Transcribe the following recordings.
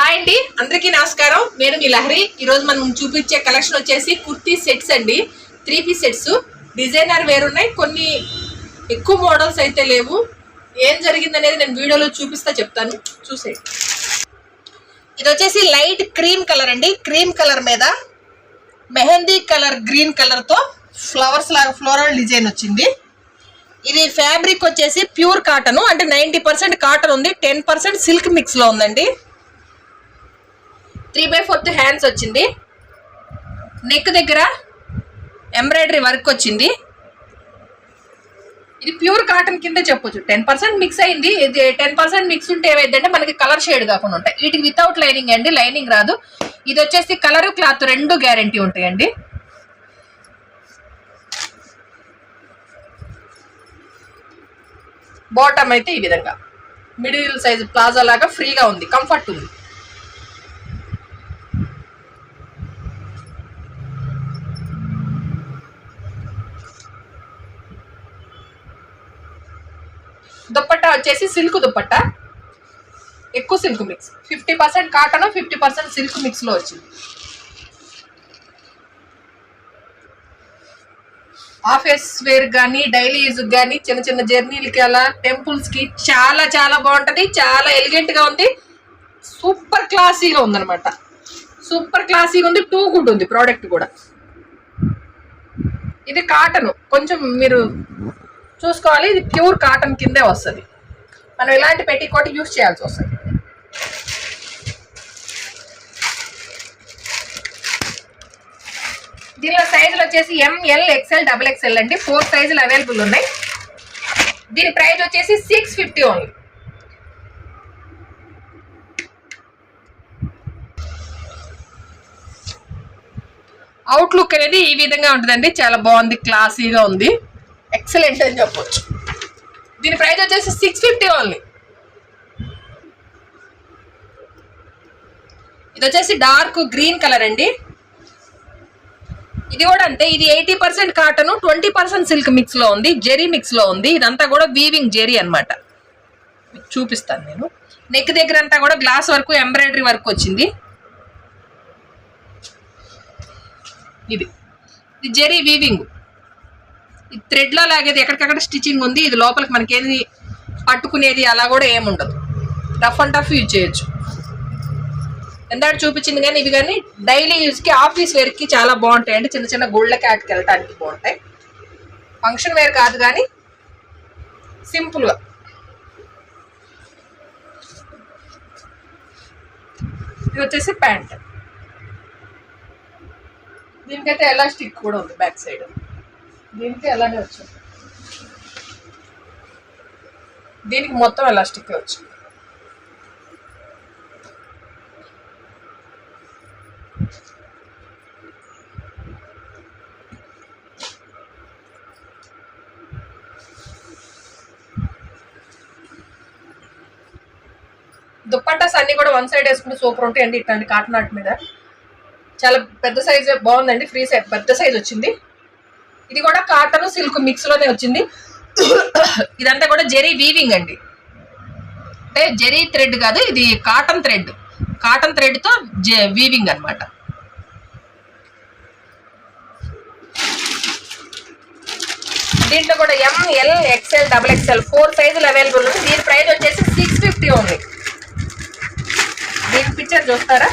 Hi అండి. అందరికీ నమస్కారం. నేను మీ లహరి. ఈరోజు మనం చూపించే కలెక్షన్ వచ్చేసి కుర్తీ సెట్స్ అండి. Three piece sets. డిజైనర్ వేరు ఉన్నాయి. కొన్ని ఎక్కువ మోడల్స్ అయితే లేవు. ఏం జరిగిందనేది నేను వీడియోలో చూపిస్తా చెప్తాను. చూసేయండి. ఇది వచ్చేసి లైట్ క్రీమ్ కలర్ అండి. క్రీమ్ కలర్ మీద మెహందీ కలర్ గ్రీన్ కలర్తో ఫ్లవర్స్ లాగా ఫ్లోరల్ డిజైన్ వచ్చింది. ఇది ఫ్యాబ్రిక్ వచ్చేసి ప్యూర్ కాటన్. అంటే నైంటీ పర్సెంట్ కాటన్ ఉంది. టెన్ పర్సెంట్ సిల్క్ మిక్స్లో ఉందండి. త్రీ బై ఫోర్త్ హ్యాండ్స్ వచ్చింది. నెక్ దగ్గర ఎంబ్రాయిడరీ వర్క్ వచ్చింది. ఇది ప్యూర్ కాటన్ కింద చెప్పొచ్చు. టెన్ పర్సెంట్ మిక్స్ అయింది. ఇది టెన్ పర్సెంట్ మిక్స్ ఉంటే ఏమైందంటే మనకి కలర్ షేడ్ కాకుండా ఉంటాయి. వీటికి వితౌట్ లైనింగ్ అండి లైనింగ్ రాదు. ఇది వచ్చేసి కలర్ క్లాత్ రెండు గ్యారంటీ ఉంటాయండి. బాటమ్ అయితే ఈ విధంగా. మిడిల్ సైజ్ ప్లాజా లాగా ఫ్రీగా ఉంది. కంఫర్ట్ ఉంది. దుప్పట్టా వచ్చేసి సిల్క్ దుప్పట్టా. ఎక్కువ silk mix fifty percent cotton fifty percent silk మిక్స్లో వచ్చింది. ఆఫీస్ వేర్ కానీ డైలీ యూజ్ కానీ చిన్న చిన్న జర్నీలకి అలా టెంపుల్స్కి చాలా చాలా బాగుంటుంది. చాలా ఎలిగెంట్గా ఉంది. సూపర్ క్లాసీగా ఉందన్నమాట. సూపర్ క్లాసీగా ఉంది. టూ గుడ్ ఉంది. ప్రోడక్ట్ కూడా. ఇది కాటన్ కొంచెం మీరు చూసుకోవాలి. ఇది ప్యూర్ కాటన్ కిందే వస్తుంది. మనం ఇలాంటి పెట్టికోట్ యూజ్ చేయాల్సి వస్తుంది. దీనిలో సైజులు వచ్చేసి M L XL double XL అండి. ఫోర్ సైజులు అవైలబుల్ ఉన్నాయి. దీని ప్రైస్ వచ్చేసి సిక్స్ ఫిఫ్టీ ఓన్లీ అవుట్లుక్ అనేది ఈ విధంగా ఉంటుందండి. చాలా బాగుంది క్లాసీగా ఉంది. ఎక్సలెంట్ అని చెప్పొచ్చు. దీని ప్రైస్ వచ్చేసి సిక్స్ ఫిఫ్టీ ఓన్లీ ఇది వచ్చేసి డార్క్ గ్రీన్ కలర్ అండి. ఇది కూడా అంతే ఇది eighty percent cotton twenty percent silk మిక్స్లో ఉంది జెరీ మిక్స్లో ఉంది. ఇదంతా కూడా వీవింగ్ జెరీ అనమాట చూపిస్తాను నేను. నెక్ దగ్గర అంతా కూడా గ్లాస్ వర్క్ ఎంబ్రాయిడరీ వర్క్ వచ్చింది. ఇది. ఇది జెరీ వీవింగ్ ఇది థ్రెడ్లో లాగేది ఎక్కడికక్కడ స్టిచ్చింగ్ ఉంది ఇది లోపలికి మనకేది పట్టుకునేది అలా కూడా ఏముండదు రఫ్ అండ్ టఫ్ యూజ్ చేయొచ్చు. ఎందాడు చూపించింది కానీ ఇవి కానీ డైలీ యూజ్కి ఆఫీస్ వేర్కి చాలా బాగుంటాయి. అంటే చిన్న చిన్న గుళ్ళకి ఆటికి వెళ్ళటానికి బాగుంటాయి. ఫంక్షన్ వేర్ కాదు కానీ సింపుల్గా ఇది వచ్చేసి ప్యాంట్. దీనికైతే ఎలాస్టిక్ కూడా ఉంది బ్యాక్ సైడ్. దీనికి అలానే వచ్చింది దీనికి మొత్తం ఎలాస్టిక్ వచ్చింది దుప్పట్టాస్ అన్ని కూడా వన్ సైడ్ వేసుకుంటే సూపర్ ఉంటాయండి ఇట్లాంటి కాటన్ ఆర్ట్ మీద. చాలా పెద్ద సైజ్ బాగుందండి ఫ్రీ సైజ్ పెద్ద సైజ్ వచ్చింది. ఇది కూడా కాటన్ సిల్క్ మిక్స్లోనే వచ్చింది. ఇదంతా కూడా జెరీ వీవింగ్ అండి. అంటే జెరీ థ్రెడ్ కాదు ఇది కాటన్ థ్రెడ్ కాటన్ థ్రెడ్తో వీవింగ్ అన్నమాట. దీంట్లో కూడా M L XL double XL four సైజులు అవైలబుల్ ఉంది దీని ప్రైస్ వచ్చేసి సిక్స్ ఫిఫ్టీ ఉంది దీని పిక్చర్ చూస్తారా?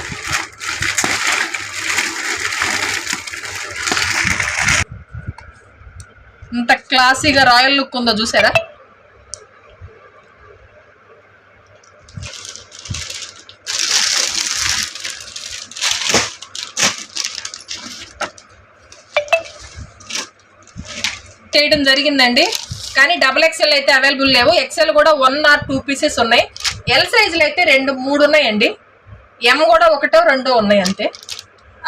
క్లాసీగా రాయల్ లుక్ ఉందో చూసారా? చేయడం జరిగిందండి. కానీ డబుల్ ఎక్స్ఎల్ అయితే అవైలబుల్ లేవు. ఎక్స్ఎల్ కూడా వన్ ఆర్ టూ పీసెస్ ఉన్నాయి. ఎల్ సైజులు అయితే రెండు మూడు ఉన్నాయండి. ఎం కూడా ఒకటో రెండో ఉన్నాయి అంతే.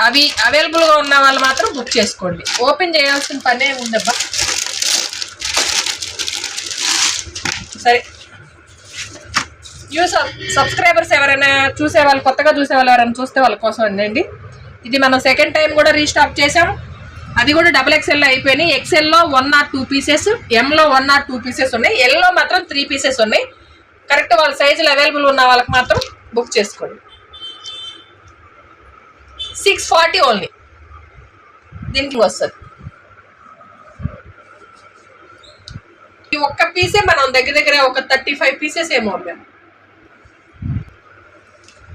అవి అవైలబుల్గా ఉన్న వాళ్ళు మాత్రం బుక్ చేసుకోండి. ఓపెన్ చేయాల్సిన పనే ఉందబ్బా సరే. యూ సబ్స్క్రైబర్స్ ఎవరైనా చూసే వాళ్ళు కొత్తగా చూసే వాళ్ళు ఎవరైనా చూస్తే వాళ్ళ కోసం అండి ఇది మనం సెకండ్ టైం కూడా రీస్టాక్ చేసాం అది కూడా డబుల్ ఎక్స్ఎల్ అయిపోయినాయి. ఎక్స్ఎల్లో వన్ ఆర్ టూ పీసెస్ ఎంలో వన్ ఆర్ టూ పీసెస్ ఉన్నాయి. ఎల్లో మాత్రం త్రీ పీసెస్ ఉన్నాయి. కరెక్ట్ వాళ్ళ సైజులు అవైలబుల్ ఉన్న వాళ్ళకి మాత్రం బుక్ చేసుకోండి. సిక్స్ ఫార్టీ ఓన్లీ దీనికి వస్తుంది. ఒక్క పీసే మనం దగ్గర దగ్గర ఒక థర్టీ ఫైవ్ పీసెస్ ఏమో అమ్మాము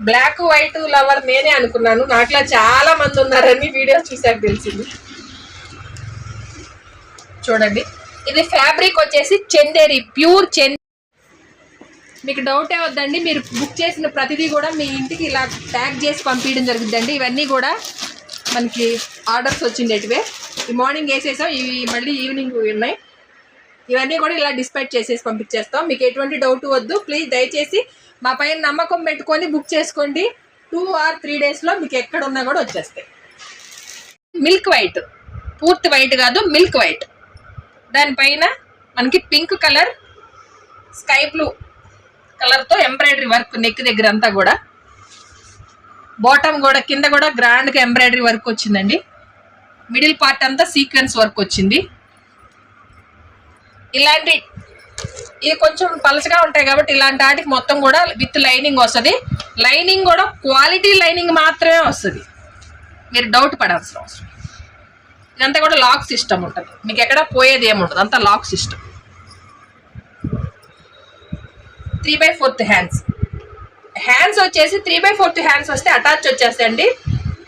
బ్లాక్ వైట్ లవర్ నేనే అనుకున్నాను. నాట్లో చాలా మంది ఉన్నారని వీడియో చూసాక తెలిసింది. చూడండి. ఇది ఫ్యాబ్రిక్ వచ్చేసి చందేరి ప్యూర్ చెంది మీకు డౌటే వద్దండి మీరు బుక్ చేసిన ప్రతిదీ కూడా మీ ఇంటికి ఇలా ప్యాక్ చేసి పంపించడం జరుగుతుందండి. ఇవన్నీ కూడా మనకి ఆర్డర్స్ వచ్చిండేటివే. ఈ మార్నింగ్ వేసేసాం ఇవి మళ్ళీ ఈవినింగ్ ఉన్నాయి. ఇవన్నీ కూడా ఇలా డిస్పాచ్ చేసేసి పంపించేస్తాం. మీకు ఎటువంటి డౌట్ వద్దు. ప్లీజ్ దయచేసి మా పైన నమ్మకం పెట్టుకొని బుక్ చేసుకోండి. టూ ఆర్ త్రీ డేస్లో మీకు ఎక్కడ ఉన్నా కూడా వచ్చేస్తాయి. మిల్క్ వైట్ పూర్తి వైట్ కాదు మిల్క్ వైట్ దానిపైన మనకి పింక్ కలర్ స్కై బ్లూ కలర్తో ఎంబ్రాయిడరీ వర్క్ నెక్ దగ్గర అంతా కూడా. బాటమ్ కూడా కింద కూడా గ్రాండ్గా ఎంబ్రాయిడరీ వర్క్ వచ్చిందండి. మిడిల్ పార్ట్ అంతా సీక్వెన్స్ వర్క్ వచ్చింది. ఇలాంటి ఇది కొంచెం పలచగా ఉంటాయి కాబట్టి ఇలాంటి వాటికి మొత్తం కూడా విత్ లైనింగ్ వస్తుంది. లైనింగ్ కూడా క్వాలిటీ లైనింగ్ మాత్రమే వస్తుంది. మీరు డౌట్ పడాల్సిన అవసరం ఇదంతా కూడా లాక్ సిస్టమ్ ఉంటుంది. మీకు ఎక్కడ పోయేది ఏముంటుంది అంతా lock system. Three by fourth hands. Hands వచ్చేసి త్రీ బై ఫోర్త్ హ్యాండ్స్ వస్తే అటాచ్ వచ్చేస్తాయండి.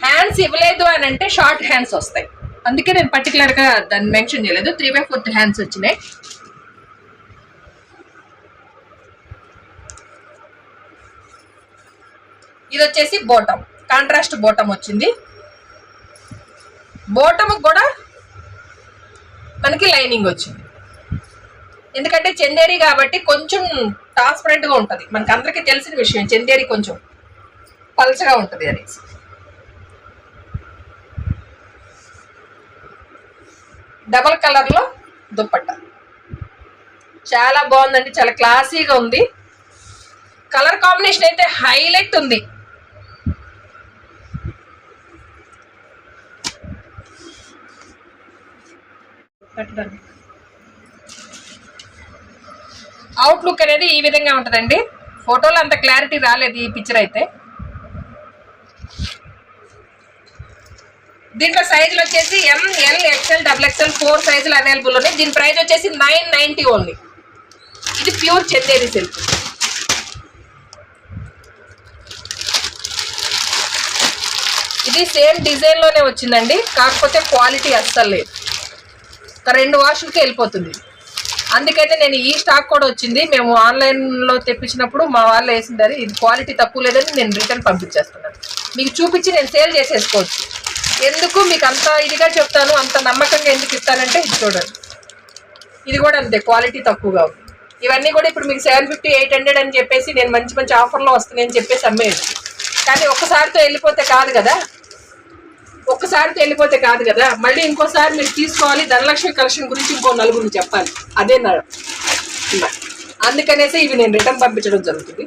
హ్యాండ్స్ ఇవ్వలేదు అని అంటే షార్ట్ హ్యాండ్స్ వస్తాయి. అందుకే నేను పర్టికులర్గా దాన్ని మెన్షన్ చేయలేదు. త్రీ బై ఫోర్త్ హ్యాండ్స్ వచ్చినాయి. ఇది వచ్చేసి బోటం కాంట్రాస్ట్ బోటం వచ్చింది. బోటమ్ కూడా మనకి లైనింగ్ వచ్చింది. ఎందుకంటే చందేరి కాబట్టి కొంచెం ట్రాన్స్పరెంట్గా ఉంటుంది. మనకి అందరికీ తెలిసిన విషయం చందేరి కొంచెం పలచగా ఉంటుంది అనేసి. డబల్ కలర్లో దుప్పట్ట. చాలా బాగుందండి చాలా క్లాసీగా ఉంది. కలర్ కాంబినేషన్ అయితే హైలైట్ ఉంది. అవుట్లుక్ అనేది ఈ విధంగా ఉంటుందండి. ఫోటోలో అంత క్లారిటీ రాలేదు ఈ పిక్చర్ అయితే. దీంట్లో సైజులు వచ్చేసి M L XL double XL four సైజులు అవైలబుల్ ఉన్నాయి. దీని ప్రైస్ వచ్చేసి నైన్ నైంటీ ఓన్లీ ఇది ప్యూర్ చందేరి సిల్క్ ఇది సేమ్ డిజైన్లోనే వచ్చిందండి. కాకపోతే క్వాలిటీ అస్సలు లేదు. ఒక రెండు వాషులకి వెళ్ళిపోతుంది. అందుకైతే నేను ఈ స్టాక్ కూడా వచ్చింది. మేము ఆన్లైన్లో తెప్పించినప్పుడు మా వాళ్ళు వేసిండారు ఇది క్వాలిటీ తక్కువ లేదని నేను రిటర్న్ పంపించేస్తున్నాను. మీకు చూపించి నేను సేల్ చేసేసుకోవచ్చు. ఎందుకు మీకు అంత ఇదిగా చెప్తాను అంత నమ్మకంగా ఎందుకు ఇస్తానంటే ఇది చూడండి. ఇది కూడా అంతే క్వాలిటీ తక్కువగా ఉంది. ఇవన్నీ కూడా ఇప్పుడు మీకు సెవెన్ ఫిఫ్టీ ఎయిట్ హండ్రెడ్ అని చెప్పేసి నేను మంచి మంచి ఆఫర్లో వస్తున్నాయని చెప్పేసి అమ్మేది. కానీ ఒక్కసారితో వెళ్ళిపోతే కాదు కదా. ఒక్కసారితో వెళ్ళిపోతే కాదు కదా. మళ్ళీ ఇంకోసారి మీరు తీసుకోవాలి ధనలక్ష్మి కలెక్షన్ గురించి ఇంకో నలుగురికి చెప్పాలి. అదే నా అందుకనేసి ఇవి నేను రిటర్న్ పంపించడం జరుగుతుంది.